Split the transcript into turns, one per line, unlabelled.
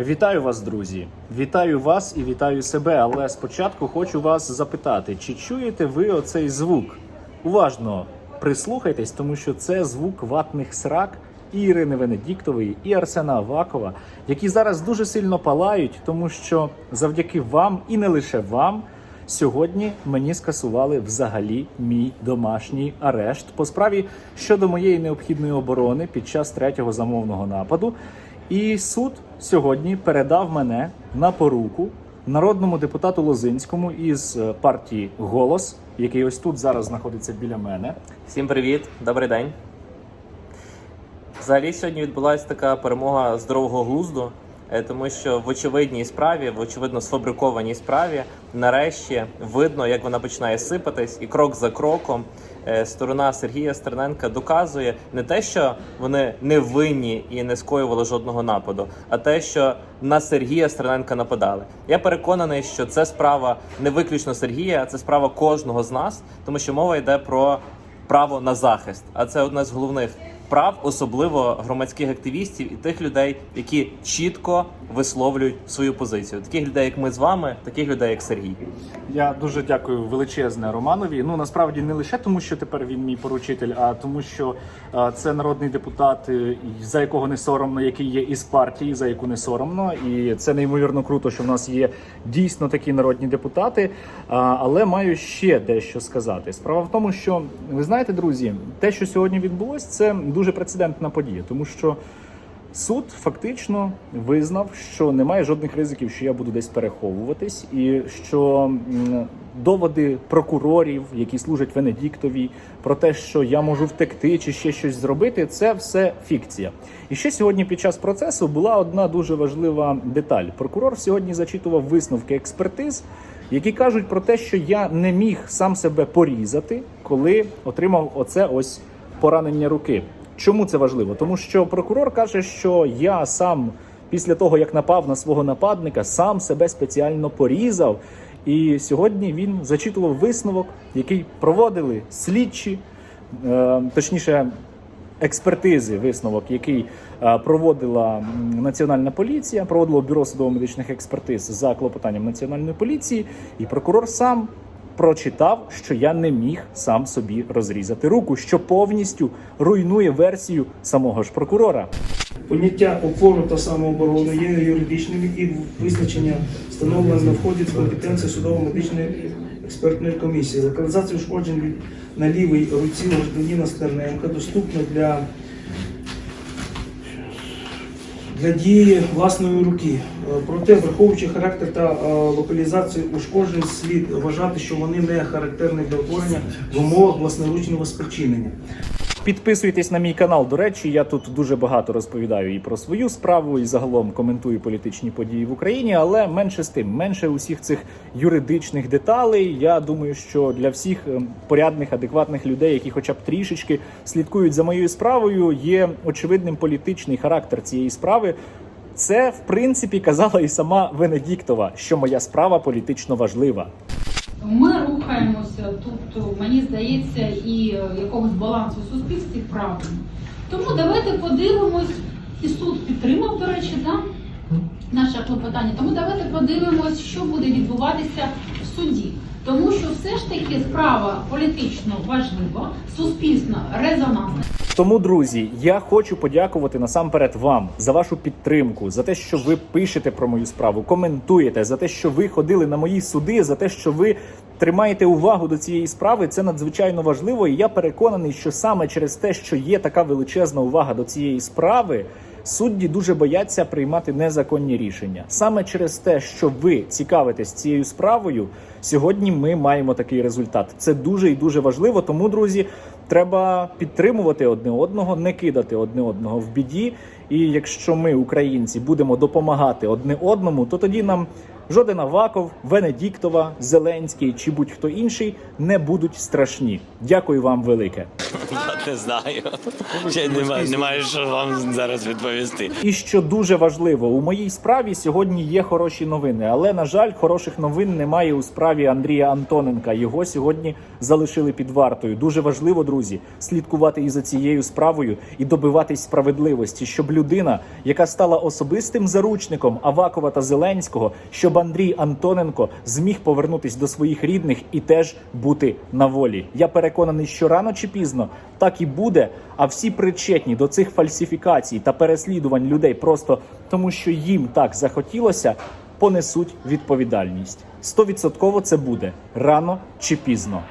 Вітаю вас, друзі! Вітаю вас і вітаю себе. Але спочатку хочу вас запитати, чи чуєте ви оцей звук? Уважно прислухайтесь, тому що це звук ватних срак і Ірини Венедіктової, і Арсена Авакова, які зараз дуже сильно палають, тому що завдяки вам і не лише вам. Сьогодні мені скасували взагалі мій домашній арешт по справі щодо моєї необхідної оборони під час третього замовного нападу. І суд сьогодні передав мене на поруку народному депутату Лозинському із е, партії Голос, який ось тут зараз знаходиться біля мене.
Всім привіт, добрий день. Взагалі сьогодні відбулася така перемога здорового глузду, тому що в очевидній справі, в очевидно сфабрикованій справі, нарешті видно, як вона починає сипатись, і крок за кроком е, сторона Сергія Стерненка доказує не те, що вони не винні і не скоювали жодного нападу, а те, що на Сергія Стерненка нападали. Я переконаний, що це справа не виключно Сергія, а це справа кожного з нас, тому що мова йде про право на захист. А це одне з головних прав, особливо громадських активістів і тих людей, які чітко висловлюють свою позицію. Таких людей, як ми з вами, таких людей, як Сергій.
Я дуже дякую величезне Романові. Ну насправді не лише тому, що тепер він мій поручитель, а тому, що е, це народний депутат, е, за якого не соромно, який є із партії, за яку не соромно, і це неймовірно круто, що в нас є дійсно такі народні депутати. А, але маю ще дещо сказати. Справа в тому, що ви знаєте, друзі, те, що сьогодні відбулось, це дуже прецедентна подія, тому що. Суд фактично визнав, що немає жодних ризиків, що я буду десь переховуватись, і що доводи прокурорів, які служать Венедіктові, про те, що я можу втекти чи ще щось зробити, це все фікція. І ще сьогодні під час процесу була одна дуже важлива деталь. Прокурор сьогодні зачитував висновки експертиз, які кажуть про те, що я не міг сам себе порізати, коли отримав оце ось поранення руки. Чому це важливо? Тому що прокурор каже, що я сам після того, як напав на свого нападника, сам себе спеціально порізав. І сьогодні він зачитував висновок, який проводили слідчі, е, точніше, експертизи, висновок, який е, проводила Національна поліція, проводило бюро судово-медичних експертиз за клопотанням Національної поліції, і прокурор сам прочитав, що я не міг сам собі розрізати руку, що повністю руйнує версію самого ж прокурора.
Поняття опору та самооборони є юридичними і визначення встановлено на вході в компетенції судово-медичної експертної комісії. Локалізація ушкоджень на лівій руці гражданина Стерненка доступна для, для дії власної руки. Е, Проте, враховуючи характер та е, локалізацію ушкоджень, слід вважати, що вони не характерні для утворення в умовах власноручного спричинення.
Підписуйтесь на мій канал. До речі, я тут дуже багато розповідаю і про свою справу, і загалом коментую політичні події в Україні. Але менше з тим, менше усіх цих юридичних деталей. Я думаю, що для всіх ем, порядних, адекватних людей, які, хоча б трішечки слідкують за моєю справою, є очевидним політичний характер цієї справи. Це в принципі казала і сама Венедіктова, що моя справа політично важлива.
Ми рухаємося тут, мені здається, і е, якогось балансу в суспільстві правильно. Тому давайте подивимось, і суд підтримав, до речі, да, наше клопотання. Тому давайте подивимось, що буде відбуватися в суді. Тому що все ж таки справа політично важлива, суспільно резонансна.
Тому, друзі, я хочу подякувати насамперед вам за вашу підтримку, за те, що ви пишете про мою справу, коментуєте, за те, що ви ходили на мої суди, за те, що ви тримаєте увагу до цієї справи. Це надзвичайно важливо. І я переконаний, що саме через те, що є така величезна увага до цієї справи. Судді дуже бояться приймати незаконні рішення. Саме через те, що ви цікавитесь цією справою, сьогодні ми маємо такий результат. Це дуже і дуже важливо. Тому, друзі, треба підтримувати одне одного, не кидати одне одного в біді. І якщо ми, українці, будемо допомагати одне одному, то тоді нам жоден Аваков, Венедіктова, Зеленський чи будь-хто інший не будуть страшні. Дякую вам велике.
Не знаю. Ще немає, немає що вам зараз відповісти.
І що дуже важливо, у моїй справі сьогодні є хороші новини, але на жаль, хороших новин немає у справі Андрія Антоненка. Його сьогодні залишили під вартою. Дуже важливо, друзі, слідкувати і за цією справою і добиватись справедливості, щоб людина, яка стала особистим заручником Авакова та Зеленського, щоб Андрій Антоненко зміг повернутися до своїх рідних і теж бути на волі. Я переконаний, що рано чи пізно так і буде. А всі причетні до цих фальсифікацій та переслідувань людей просто тому, що їм так захотілося, понесуть відповідальність. Стовідсотково це буде рано чи пізно.